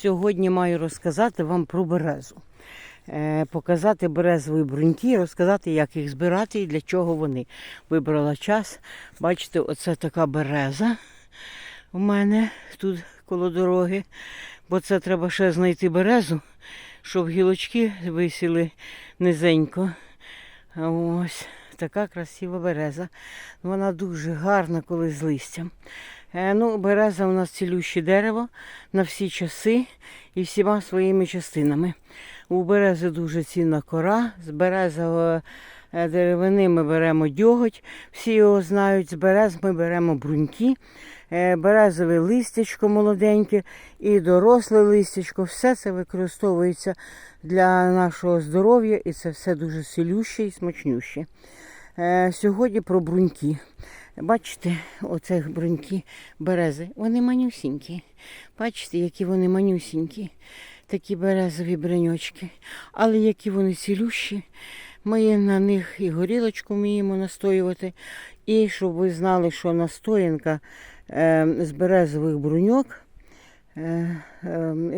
Сьогодні маю розказати вам про березу. Е, Показати березові бруньки, розказати, як їх збирати і для чого вони. Вибрала час. Бачите, оце така береза у мене тут коло дороги. Бо це треба ще знайти березу, щоб гілочки висіли низенько. Ось така красива береза. Вона дуже гарна, коли з листям. Е, Ну, береза у нас цілюще дерево на всі часи і всіма своїми частинами. У берези дуже цінна кора. З березової е, деревини ми беремо дьоготь, всі його знають. З берез ми беремо бруньки, е, березове листячко молоденьке і доросле листячко. Все це використовується для нашого здоров'я і це все дуже силюще і смачнюще. Е, Сьогодні про бруньки. Бачите, оце бруньки берези. Вони манюсінькі. Бачите, які вони манюсінькі. Такі березові бреньочки. Але які вони цілющі. Ми на них і горілочку вміємо настоювати. І щоб ви знали, що настоянка е, з березових бруньок е,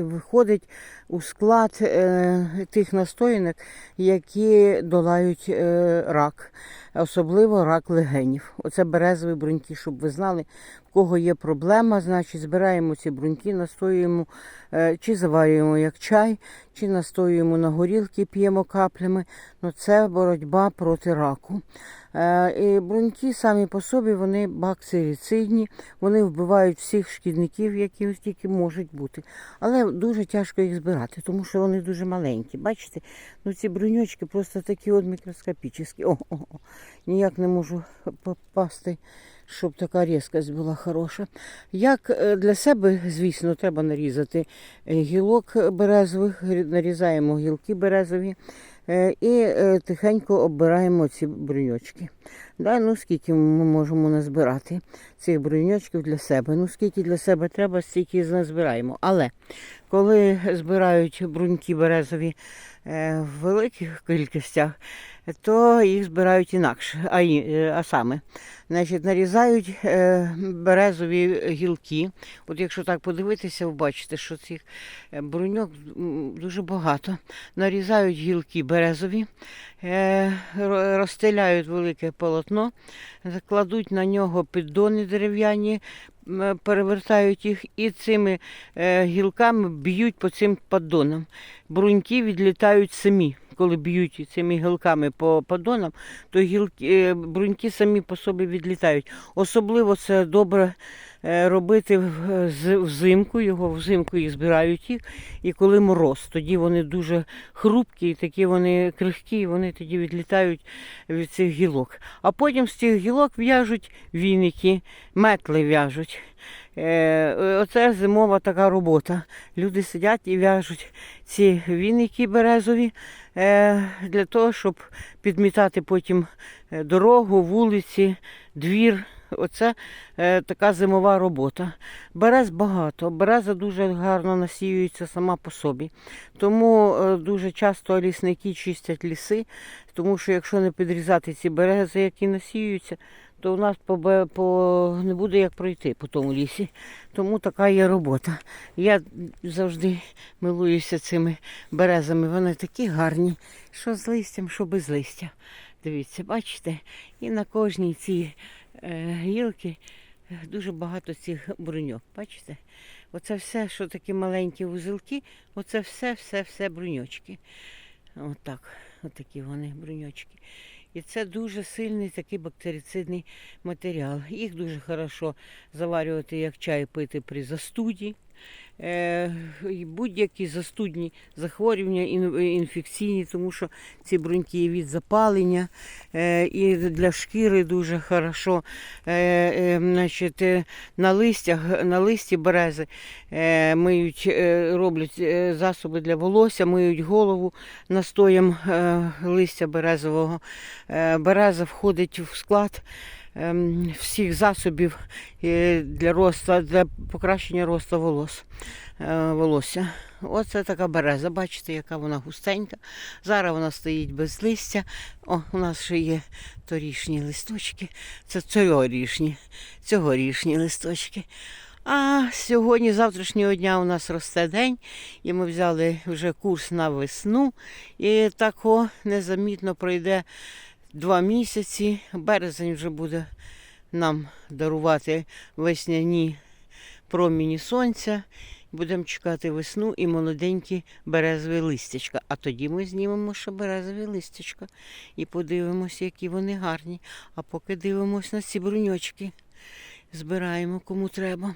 виходить у склад тих настоянок, які долають рак, особливо рак легенів. Оце березові бруньки, щоб ви знали, в кого є проблема, значить збираємо ці бруньки, настоюємо е, чи заварюємо як чай, чи настоюємо на горілки, п'ємо каплями. Ну, це боротьба проти раку. Е, І бруньки самі по собі вони бактерицидні, вони вбивають всіх шкідників, які тільки можуть бути. Але дуже тяжко їх збирати, тому що вони дуже маленькі. Бачите, ну ці бруньочки просто такі от мікроскопічні. О, о, о. Ніяк не можу попасти, щоб така різкость була хороша. Як е, для себе, звісно, треба нарізати е, гілок березових, нарізаємо гілки березові. Е, І е, тихенько оббираємо ці бруньочки. Да, ну скільки ми можемо назбирати цих бруньочків для себе. Ну скільки для себе треба, стільки назбираємо. Але коли збирають бруньки березові е, в великих кількостях, то їх збирають інакше. А, а саме, значить, нарізають березові гілки. От якщо так подивитися, ви бачите, що цих бруньок дуже багато. Нарізають гілки березові, е, ро- розстеляють велике полотно, кладуть на нього піддони дерев'яні, перевертають їх і цими е, гілками б'ють по цим поддонам. Бруньки відлітають самі. Коли б'ють цими гілками по поддонам, то гілки, е, бруньки самі по собі відлітають. Особливо це добре е, робити з- взимку, його взимку їх збирають їх, і коли мороз, тоді вони дуже хрупкі, і такі вони крихкі, і вони тоді відлітають від цих гілок. А потім з цих гілок в'яжуть віники, метли в'яжуть. Е, Оце зимова така робота. Люди сидять і в'яжуть ці віники березові е, для того, щоб підмітати потім е, дорогу, вулиці, двір. Оце е, така зимова робота. Берез багато, береза дуже гарно насіюється сама по собі. Тому е, дуже часто лісники чистять ліси, тому що якщо не підрізати ці берези, які насіюються, то у нас по, по, не буде як пройти по тому лісі. Тому така є робота. Я завжди милуюся цими березами. Вони такі гарні, що з листям, що без листя. Дивіться, бачите? І на кожній цій гілки е, дуже багато цих бруньок. Бачите? Оце все, що такі маленькі вузелки, оце все, все, все бруньочки. Отак, отакі вони бруньочки. І це дуже сильний такий бактерицидний матеріал. Їх дуже хорошо заварювати як чай пити при застуді. Е, будь-які застудні захворювання інфекційні, тому що ці бруньки від запалення е, і для шкіри дуже хорошо. Е, значить, на листях, на листі берези миють, роблять засоби для волосся, миють голову настоєм листя березового. Береза входить в склад всіх засобів е, для росту, для покращення росту волос, е, волосся. Оце така береза, бачите, яка вона густенька. Зараз вона стоїть без листя. О, у нас ще є торішні листочки. Це цьогорічні, цьогорічні листочки. А сьогодні, завтрашнього дня, у нас росте день, і ми взяли вже курс на весну. І тако незамітно пройде два місяці. Березень вже буде нам дарувати весняні проміні сонця. Будемо чекати весну і молоденькі березові листячка. А тоді ми знімемо ще березові листячка і подивимося, які вони гарні. А поки дивимося на ці бруньочки, збираємо кому треба.